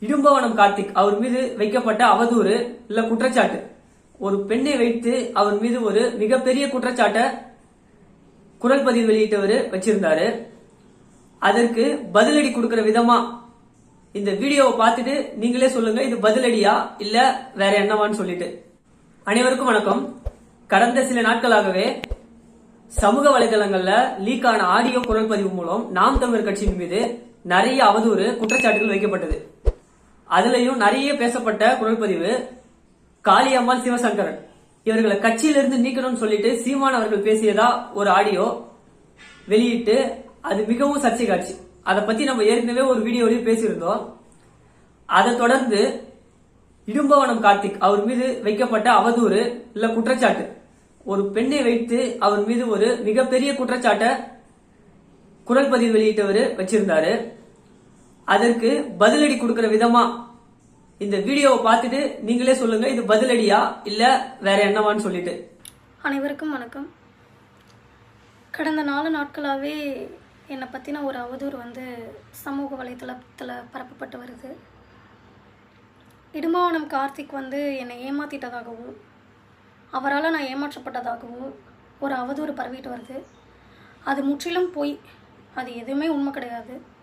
இடும்பவனம் கார்த்திக் அவர் மீது வைக்கப்பட்ட அவதூறு இல்ல குற்றச்சாட்டு. ஒரு பெண்ணை வைத்து அவர் மீது ஒரு மிகப்பெரிய குற்றச்சாட்டை குரல் பதிவு வெளியிட்டவர் வச்சிருந்தாரு. அதற்கு பதிலடி கொடுக்கிற விதமா இந்த வீடியோவை பார்த்துட்டு நீங்களே சொல்லுங்க இது பதிலடியா இல்ல வேற என்னவான்னு சொல்லிட்டு. அனைவருக்கும் வணக்கம். கடந்த சில நாட்களாகவே சமூக வலைதளங்கள்ல லீக் ஆன ஆடியோ குரல் பதிவு மூலம் நாம் தமிழர் கட்சியின் மீது நிறைய அவதூறு குற்றச்சாட்டுகள் வைக்கப்பட்டது. அதுலயும் நிறைய பேசப்பட்ட குரல் பதிவு காளியம்மாள் சிவசங்கரன். இவர்களை கட்சியிலிருந்து நீக்கணும்னு சொல்லிட்டு சீமான் அவர்கள் பேசியதா ஒரு ஆடியோ வெளியிட்டு அது மிகவும் சர்ச்சை காட்சி. அதை பத்தி நம்ம ஏற்கனவே ஒரு வீடியோலயும் பேசியிருந்தோம். அதை தொடர்ந்து இடும்பவனம் கார்த்திக் அவர் மீது வைக்கப்பட்ட அவதூறு இல்ல குற்றச்சாட்டு. ஒரு பெண்ணை வைத்து அவர் மீது ஒரு மிகப்பெரிய குற்றச்சாட்டை குரல் பதிவு வெளியிட்டவர் வச்சிருந்தாரு. அதற்கு பதிலடி கொடுக்கிற விதமா இந்த வீடியோவை பார்த்துட்டு நீங்களே சொல்லுங்க இது பதிலடியா இல்ல வேற என்னவான்னு சொல்லிட்டு. அனைவருக்கும் வணக்கம். கடந்த நாலு நாட்களாகவே என்னை பற்றின ஒரு அவதூறு வந்து சமூக வலைத்தளத்தில் பரப்பப்பட்டு வருது. இடுமாவனம் கார்த்திக் வந்து என்னை ஏமாத்திட்டதாகவும் அவரால் நான் ஏமாற்றப்பட்டதாகவும் ஒரு அவதூறு பரவிட்டு வருது. அது முற்றிலும் பொய். அது எதுவுமே உண்மை கிடையாது.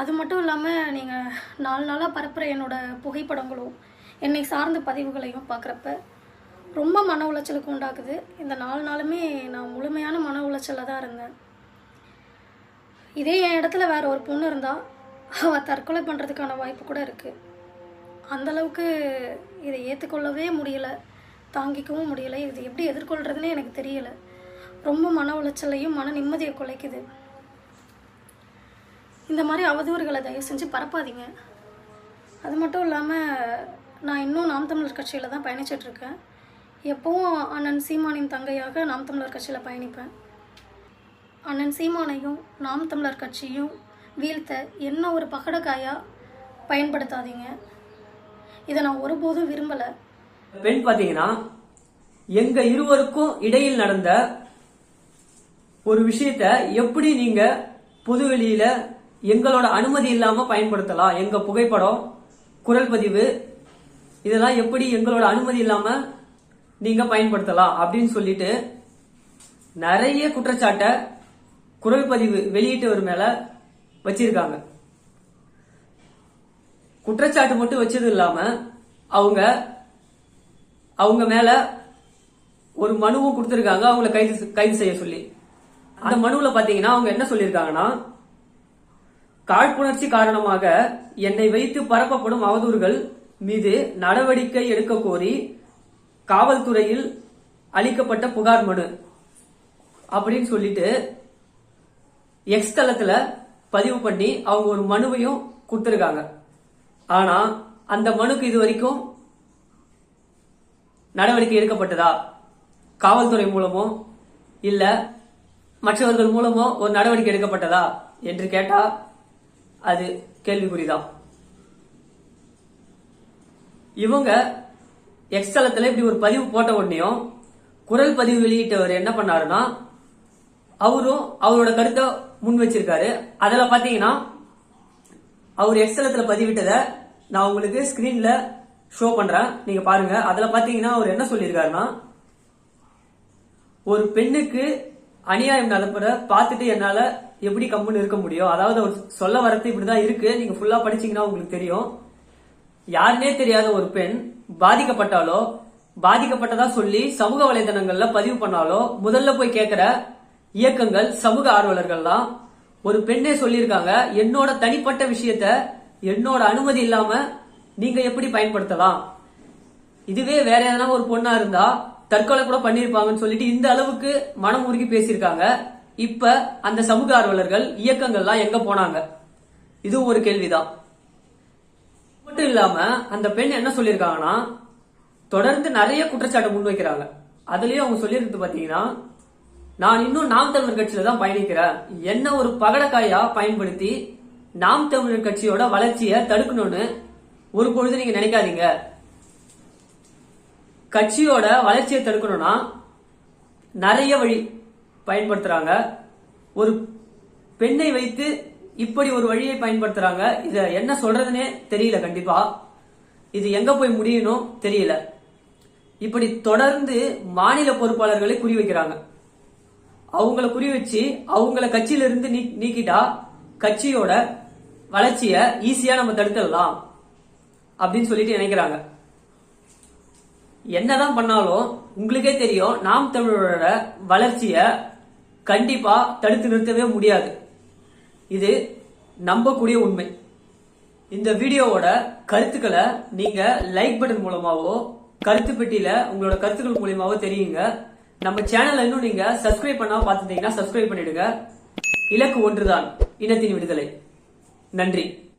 அது மட்டும் இல்லாமல் நீங்கள் நாலு நாளாக பரப்புகிற என்னோடய புகைப்படங்களும் என்னை சார்ந்த பதிவுகளையும் பார்க்குறப்ப ரொம்ப மன உளைச்சலுக்கு உண்டாக்குது. இந்த நாலு நாளுமே நான் முழுமையான மன உளைச்சலில் தான் இருந்தேன். இதே என் இடத்துல வேறு ஒரு பொண்ணு இருந்தால் அவள் தற்கொலை பண்ணுறதுக்கான வாய்ப்பு கூட இருக்குது அந்தளவுக்கு இதை ஏற்றுக்கொள்ளவே முடியலை தாங்கிக்கவும் முடியலை. இது எப்படி எதிர்கொள்கிறதுனே எனக்கு தெரியலை. ரொம்ப மன உளைச்சலையும் மன நிம்மதியை குலைக்குது. இந்த மாதிரி அவதூறுகளை தயவு செஞ்சு பரப்பாதீங்க. அது மட்டும் இல்லாமல் நான் இன்னும் நாம் தமிழர் கட்சியில் தான் பயணிச்சிட்டு இருக்கேன். எப்பவும் அண்ணன் சீமானின் தங்கையாக நாம் தமிழர் கட்சியில் பயணிப்பேன். அண்ணன் சீமானையும் நாம் தமிழர் கட்சியும் வீழ்த்த என்ன ஒரு பகடக்காயாக பயன்படுத்தாதீங்க. இதை நான் ஒருபோதும் விரும்பலை. பெண் பார்த்தீங்கன்னா எங்க இருவருக்கும் இடையில் நடந்த ஒரு விஷயத்த எப்படி நீங்க பொதுவெளியில எங்களோட அனுமதி இல்லாம பயன்படுத்தலாம். எங்க புகைப்படம் குரல் பதிவு இதெல்லாம் எப்படி எங்களோட அனுமதி இல்லாம நீங்க பயன்படுத்தலாம் அப்படின்னு சொல்லிட்டு நிறைய குற்றச்சாட்டை குரல் பதிவு வெளியிட்டவர் மேல வச்சிருக்காங்க. குற்றச்சாட்டு மட்டும் வச்சது இல்லாம அவங்க அவங்க மேல ஒரு மனுவும் கொடுத்திருக்காங்க. அவங்கள கைது கைது செய்ய சொல்லி. அந்த மனுவுல பாத்தீங்கன்னா அவங்க என்ன சொல்லியிருக்காங்கன்னா காழ்ப்புணர்ச்சி காரணமாக என்னை வைத்து பரப்பப்படும் அவதூறுகள் மீது நடவடிக்கை எடுக்க கோரி காவல்துறையில் அளிக்கப்பட்ட புகார் மனு. அப்படின்னு சொல்லிட்டு எக்ஸ் தளத்துல பதிவு பண்ணி அவங்க ஒரு மனுவையும் கொடுத்துருக்காங்க. ஆனா அந்த மனுக்கு இது வரைக்கும் நடவடிக்கை எடுக்கப்பட்டதா? காவல்துறை மூலமோ இல்ல மற்றவர்கள் மூலமோ ஒரு நடவடிக்கை எடுக்கப்பட்டதா? என்று கேட்டா அது கேள்விக்குறிதான். இவங்க எக்ஸ்தலத்தில் இப்படி ஒரு பதிவு போட்ட உடனேயும் குரல் பதிவு வெளியிட்டவர் என்ன பண்ணாருன்னா அவரும் அவரோட கருத்தை முன் வச்சிருக்காரு. அதுல பாத்தீங்கன்னா அவர் எக்ஸ்தலத்தில் பதிவிட்டதை நான் உங்களுக்கு ஸ்கிரீன்ல ஷோ பண்றேன். நீங்க பாருங்க. அதுல பாத்தீங்கன்னா அவர் என்ன சொல்லியிருக்காருன்னா ஒரு பெண்ணுக்கு அநியாயம் நடப்புற பார்த்துட்டு என்னால எப்படி கம்முன்னு இருக்க முடியும்? அதாவது அவர் சொல்ல வரது இப்படிதான் இருக்கு. நீங்க ஃபுல்லா படிச்சீங்கன்னா உங்களுக்கு தெரியும். யாருனே தெரியாத ஒரு பெண் பாதிக்கப்பட்டாலோ பாதிக்கப்பட்டதா சொல்லி சமூக வலைதளங்கள்ல பதிவு பண்ணாலோ முதல்ல போய் கேட்கிற இயக்கங்கள் சமூக ஆர்வலர்கள்லாம் ஒரு பெண்ணே சொல்லியிருக்காங்க. என்னோட தனிப்பட்ட விஷயத்த என்னோட அனுமதி இல்லாம நீங்க எப்படி பயன்படுத்தலாம்? இதுவே வேற எதனா ஒரு பொண்ணா இருந்தா தற்கொலை கூட பண்ணிருப்பாங்கன்னு சொல்லிட்டு இந்த அளவுக்கு மனம் உருகி பேசியிருக்காங்க. இப்ப அந்த சமூக ஆர்வலர்கள் இயக்கங்கள்லாம் எங்க போனாங்க? இதுவும் ஒரு கேள்விதான். மட்டும் இல்லாம அந்த பெண் என்ன சொல்லியிருக்காங்கன்னா தொடர்ந்து நிறைய குற்றச்சாட்டு முன்வைக்கிறாங்க அதுலயும் அவங்க சொல்லியிருந்து பாத்தீங்கன்னா நான் இன்னும் நாம் தமிழர் கட்சியில தான் பயணிக்கிறேன். என்ன ஒரு பகடக்காயா பயன்படுத்தி நாம் தமிழர் கட்சியோட வளர்ச்சியை தடுக்கணும்னு ஒரு பொழுது நீங்க நினைக்காதீங்க. கட்சியோட வளர்ச்சியை தடுக்கணும்னா நிறைய வழி பயன்படுத்துறாங்க. ஒரு பெண்ணை வைத்து இப்படி ஒரு வழியை பயன்படுத்துறாங்க. இத என்ன சொல்றதுன்னே தெரியல கண்டிப்பா. இது எங்க போய் முடியணும் தெரியல. இப்படி தொடர்ந்து மாநில பொறுப்பாளர்களை குறி வைக்கிறாங்க. அவங்கள குறி வச்சு அவங்கள கட்சியிலிருந்து நீ- நீக்கிட்டா கட்சியோட வளர்ச்சிய ஈஸியா நம்ம தடுத்துடலாம். அப்படின்னு சொல்லிட்டு நினைக்கிறாங்க. என்னதான் பண்ணாலும் உங்களுக்கே தெரியும் நாம் தமிழரோட வளர்ச்சிய கண்டிப்பா தடுத்து நிறுத்தவே முடியாது. இது நம்பக்கூடிய உண்மை. இந்த வீடியோவோட கருத்துக்களை நீங்க லைக் பட்டன் மூலமாவோ கருத்து பெட்டியில உங்களோட கருத்துக்கள் மூலியமாவோ தெரியுங்க. நம்ம சேனலை இன்னும் நீங்க சப்ஸ்கிரைப் பண்ணாம பார்த்துட்டீங்கன்னா சப்ஸ்கிரைப் பண்ணிடுங்க. இலக்கு ஒன்றுதான் இனத்தின் விடுதலை. நன்றி.